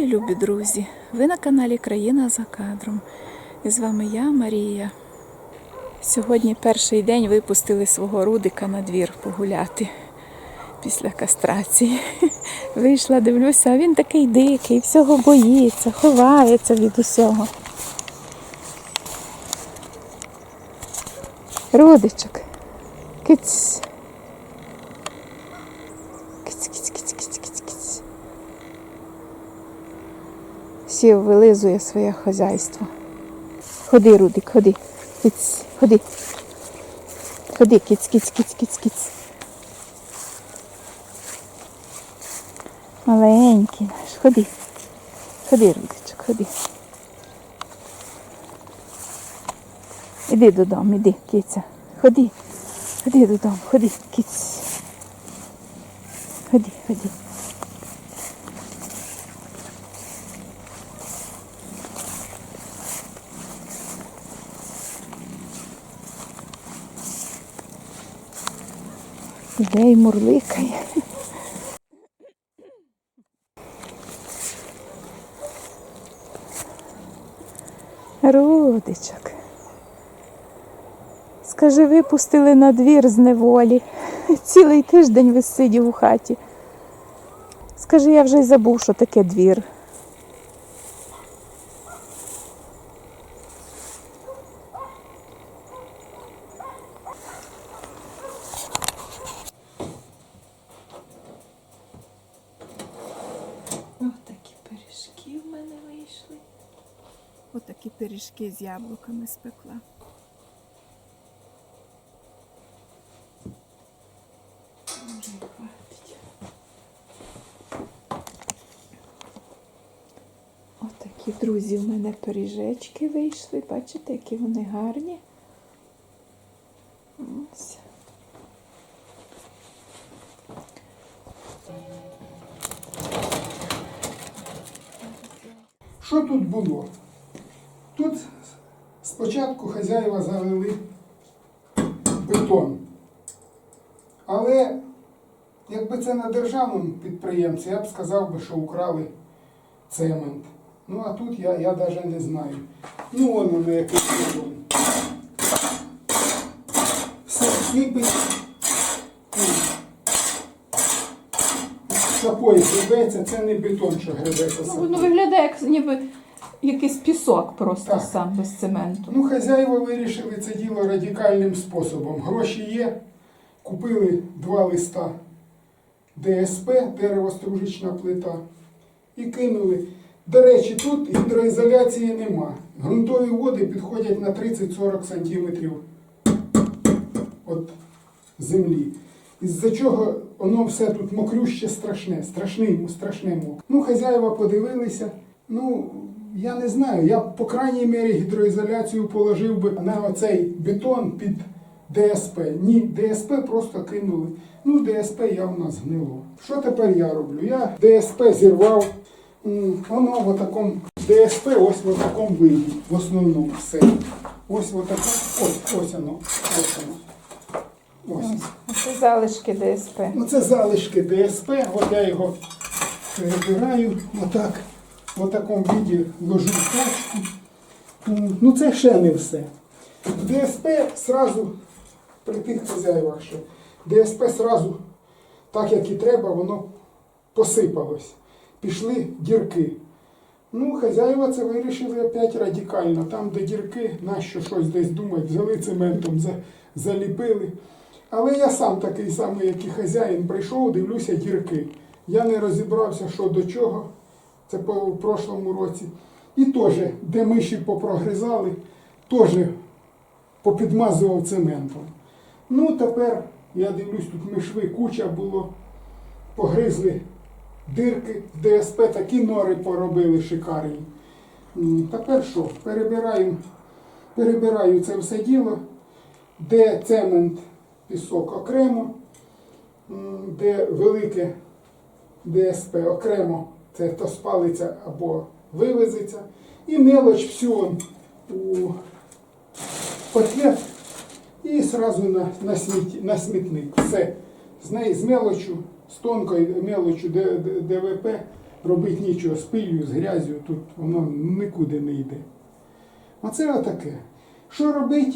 Вітаю, любі друзі! Ви на каналі Країна за кадром. І з вами я, Марія. Сьогодні перший день випустили свого рудика на двір погуляти після кастрації. Вийшла, дивлюся, а він такий дикий, всього боїться, ховається від усього. Рудичок. Киць. Киць, киць, киць, киць, киць, киць. Сів вилизує своє хазяйство. Ходи, Рудик, ходи. Киць, ходи. Ходи, киць, киць, киць, киць, киць. Маленький наш, ходи. Ходи, Рудичок, ходи. Іди додому, іди, киця. Ходи. Ходи додому, ходи, киць. Ходи, ходи. Іде і мурликає. Рудичок. Скажи, випустили на двір з неволі. Цілий тиждень висидів у хаті. Скажи, я вже й забув, що таке двір. Ось такі пиріжки в мене вийшли. Ось такі пиріжки з яблуками спекла. Може, і хватить. Ось друзі, в мене пиріжечки вийшли. Бачите, які вони гарні. Ось. Що тут було? Тут спочатку хазяїва залили бетон. Але якби це на державному підприємці, я б сказав би, що украли цемент. Ну а тут я, я навіть не знаю. Ну вон воно якийсь бетон. Все сипить. Сапою гребеться, це не бетон, що гребеться Ну, воно виглядає як ніби якийсь пісок просто Так. сам без цементу. Ну, хазяїва вирішили це діло радикальним способом. Гроші є, купили два листа ДСП, деревостружечна плита, і кинули. До речі, тут гідроізоляції нема. Грунтові води підходять на 30-40 сантиметрів від землі. Із-за чого воно все тут мокрюще страшне, страшне, страшне мокре. Ну, хазяїва подивилися. Ну, я не знаю. Я б, по крайній мірі гідроізоляцію положив би на оцей бетон під ДСП. Ні, ДСП просто кинули. Ну, ДСП явно згнило. Що тепер я роблю? Я ДСП зірвав. Воно в такому ДСП ось в такому виді. В основному все. Ось в такому. Ось, ось воно. Ось воно. Ось. Це залишки ДСП. Ну, це залишки ДСП, от я його перебираю отак, в такому віді ложу в тачку. Ну це ще не все. ДСП сразу при тих хазяївах, що ДСП сразу, так як і треба, воно посипалось. Пішли дірки. Ну, хазяїва це вирішили опять радикально. Там, де дірки, нащо щось десь думати, взяли цементом, за- заліпили. Але я сам такий самий, як і хазяїн, прийшов, дивлюся дірки. Я не розібрався, що до чого. Це в прошлому році. І теж, де миші попрогризали, теж попідмазував цементом. Ну, тепер я дивлюсь, тут мишви куча було, погризли дирки в ДСП, такі нори поробили шикарні. Тепер що? Перебираю, перебираю це все діло, де цемент, пісок окремо, де велике ДСП окремо, це то спалиться або вивезеться. І мелоч всю у пакет і одразу на, на, сміт, на смітник. Все. З неї з мелочу, з тонкою мелочу ДВП робити нічого з пилью, з грязю, тут воно нікуди не йде. Оце отаке. Що робити?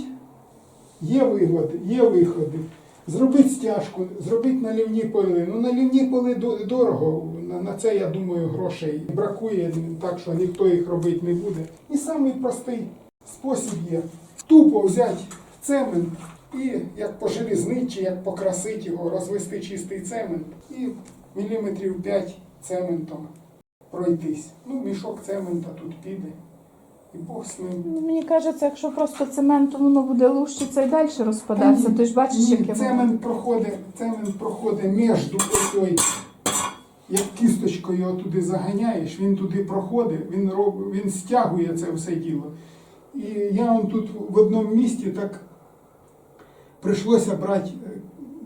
Є вигоди, є виходи. Зробити стяжку, зробити налівні поли. Ну, налівні поли дорого. На, це, я думаю, грошей бракує, так що ніхто їх робити не буде. І самий простий спосіб є тупо взяти цемент і як по железничі, як покрасити його, розвести чистий цемент і міліметрів 5 цементом пройтись. Ну, мішок цемента тут піде. І Бог з ним. Ну, Мені кажеться, якщо просто цементом воно буде лущитися і далі розпадатися, ти ж бачиш, Ні, яке цемент проходить, цемент проходить між оцей, як кісточкою його туди заганяєш, він туди проходить, він роб, він стягує це все діло. І я он тут в одному місті так прийшлося брати е,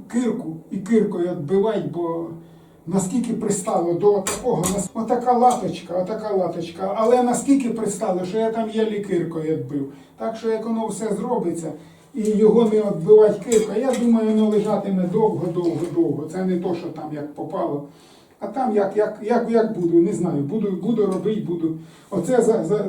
кирку і киркою відбивати, бо наскільки пристало до такого, отака латочка, отака латочка, але наскільки пристало, що я там єлі киркою відбив. Так що як воно все зробиться і його не відбивати киркою, я думаю, воно лежатиме довго, довго, довго. Це не то, що там як попало. А там як, як, як, як буду, не знаю. Буду, буду робити, буду. Оце за, за,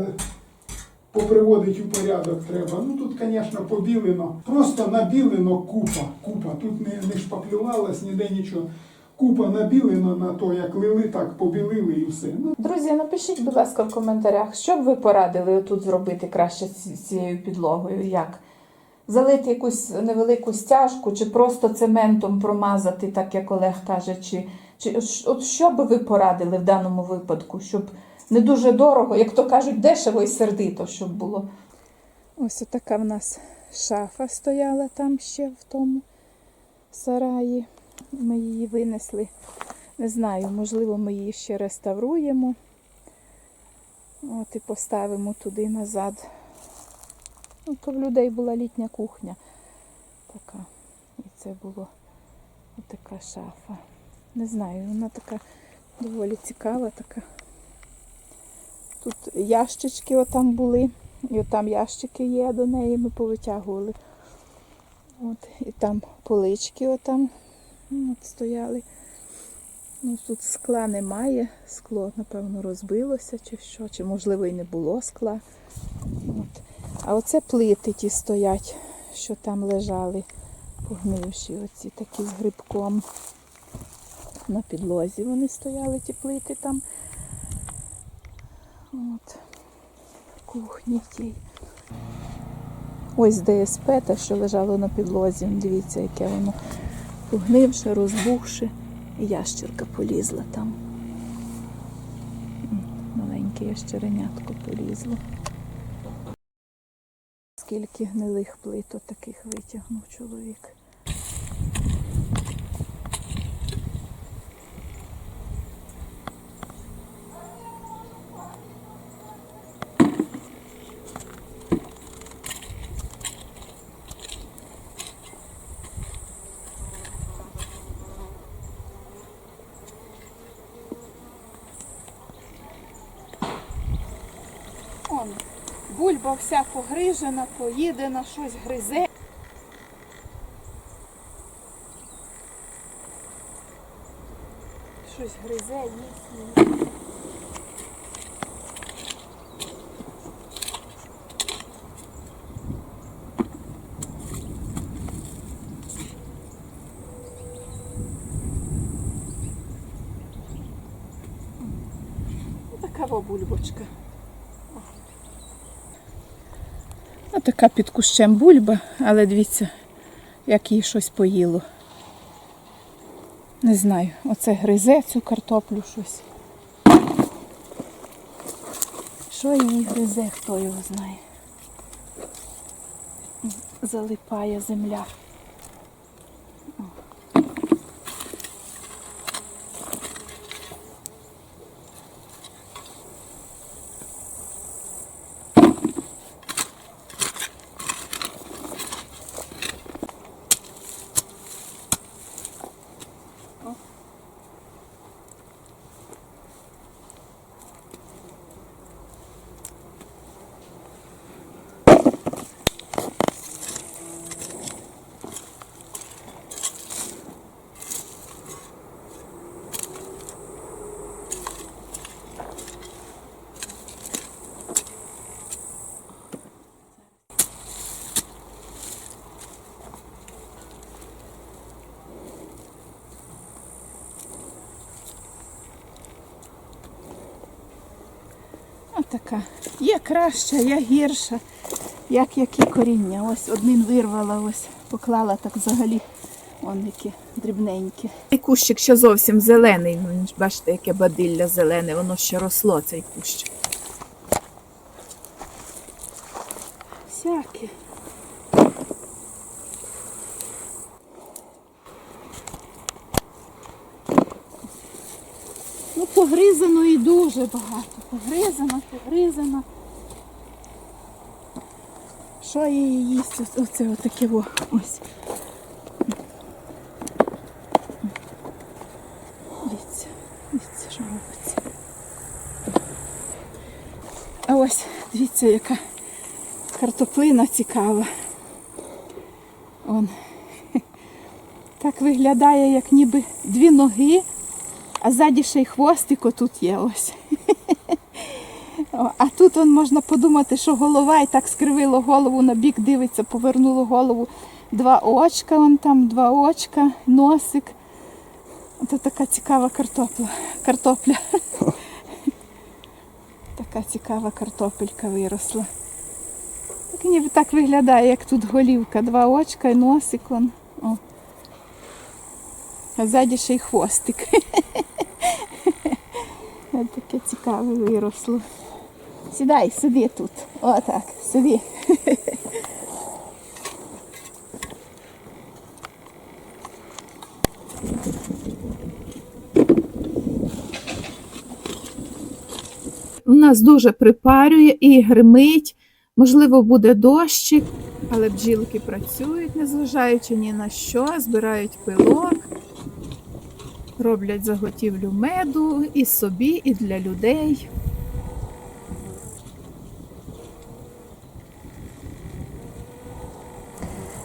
поприводить у порядок треба. Ну тут, звісно, побілено. Просто набілено купа. Купа. Тут не, не шпаклювалось, ніде нічого. Купа набілено на то, як лили, так побілили і все. Ну, Друзі, напишіть, будь ласка, в коментарях, що б ви порадили отут зробити краще з цією підлогою? Як? Залити якусь невелику стяжку, чи просто цементом промазати, так як Олег каже, чи, чи от що би ви порадили в даному випадку, щоб не дуже дорого, як то кажуть, дешево і сердито, щоб було. Ось така в нас шафа стояла там ще в тому сараї. Ми її винесли. Не знаю, можливо, ми її ще реставруємо. От і поставимо туди назад. Ну, то в людей була літня кухня. Така. І це було така шафа. Не знаю, вона така доволі цікава така. Тут ящички отам були. І отам ящики є до неї, ми повитягували. От, і там полички отам ну, от стояли. Ну, тут скла немає. Скло, напевно, розбилося чи що, чи можливо і не було скла. От. А оце плити ті стоять, що там лежали, погнивші, оці такі з грибком. На підлозі вони стояли, ті плити там. От. Кухні тій. Ось ДСП, те, що лежало на підлозі. Дивіться, яке воно погнивше, розбухше. І ящерка полізла там. Маленьке ящеренятко полізло. Скільки гнилих плиток таких витягнув чоловік. Он, бульба вся погрижена, поїдена, щось гризе. Щось гризе, їсть. Така во бульбочка. Ось така під кущем бульба, але дивіться, як їй щось поїло. Не знаю, оце гризе цю картоплю щось. Що її гризе, хто його знає. Залипає земля. Яка. Є краща, є гірша. Як які коріння. Ось один вирвала, ось поклала так взагалі. Вон які дрібненькі. Цей кущик ще зовсім зелений. Ну, Бачите, яке бадилля зелене, воно ще росло, цей кущик. Всяке. Ну, погризано і дуже багато. Погризано, погризано. Що її їсть? Оце отаке во. Ось. Дивіться, дивіться, що робиться. А ось, дивіться, яка картоплина цікава. Он. Так виглядає, як ніби дві ноги, а ззаді ще й хвостик отут є ось. А тут он можна подумати, що голова і так скривило голову на бік, дивиться, повернуло голову. Два очка, вон там два очка, носик. Це така цікава картопля. Картопля. Така цікава картопелька виросла. Так ніби так виглядає, як тут голівка. Два очка і носик. Вон. А ззаді ще й хвостик. Ось таке цікаве виросло. Сідай, сиди тут. Отак, сиди. У нас дуже припарює і гримить. Можливо, буде дощик, але бджілки працюють, незважаючи ні на що, збирають пилок, роблять заготівлю меду і собі, і для людей.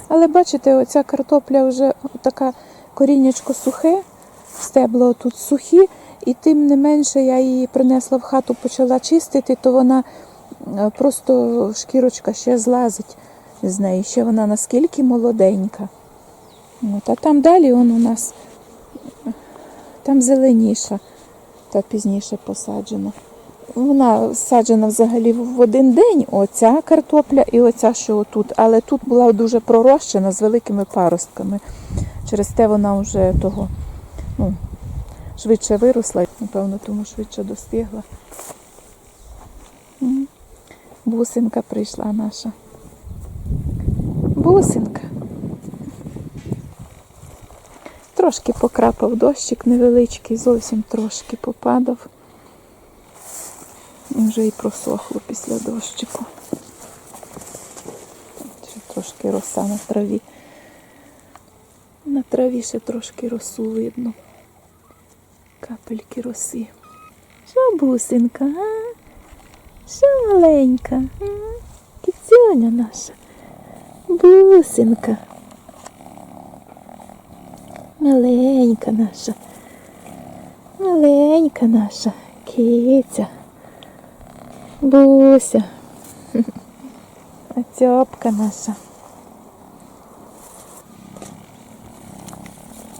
Але бачите, оця картопля вже така коріннячко сухе, стебла тут сухі, і тим не менше я її принесла в хату, почала чистити, то вона е, просто шкірочка ще злазить з неї. Ще вона наскільки молоденька. От, а там далі он у нас там зеленіша, та пізніше посаджена. Вона саджена взагалі в один день, оця картопля і оця, що отут. Але тут була дуже пророщена з великими паростками. Через те вона вже того ну, швидше виросла, напевно, тому швидше достигла. Бусинка прийшла наша. Бусинка. Трошки покрапав дощик невеличкий, зовсім трошки попадав. І вже і просохло після дощику. Ще трошки роса на траві. На траві ще трошки росу видно. Капельки роси. Що бусинка, а? Що маленька? а? Кицюня наша. Бусинка. Маленька наша. Маленька наша киця. Буся. Оцьопка наша.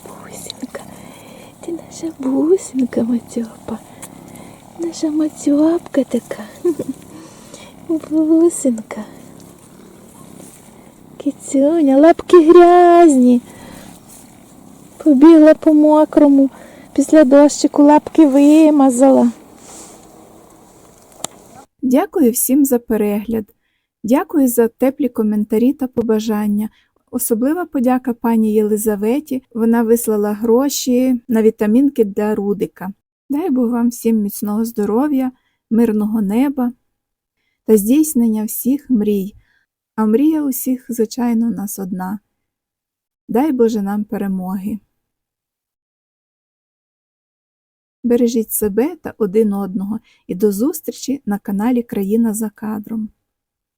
Бусинка. Ти наша бусинка, Мацьопа. Наша Мацьопка така. Бусинка. Кицюня, лапки грязні. Побігла по мокрому. Після дощику лапки вимазала. Дякую всім за перегляд. Дякую за теплі коментарі та побажання. Особлива подяка пані Єлизаветі. Вона вислала гроші на вітамінки для Рудика. Дай Бог вам всім міцного здоров'я, мирного неба та здійснення всіх мрій. А мрія усіх, звичайно, у нас одна. Дай Боже нам перемоги. Бережіть себе та один одного і до зустрічі на каналі Країна за кадром.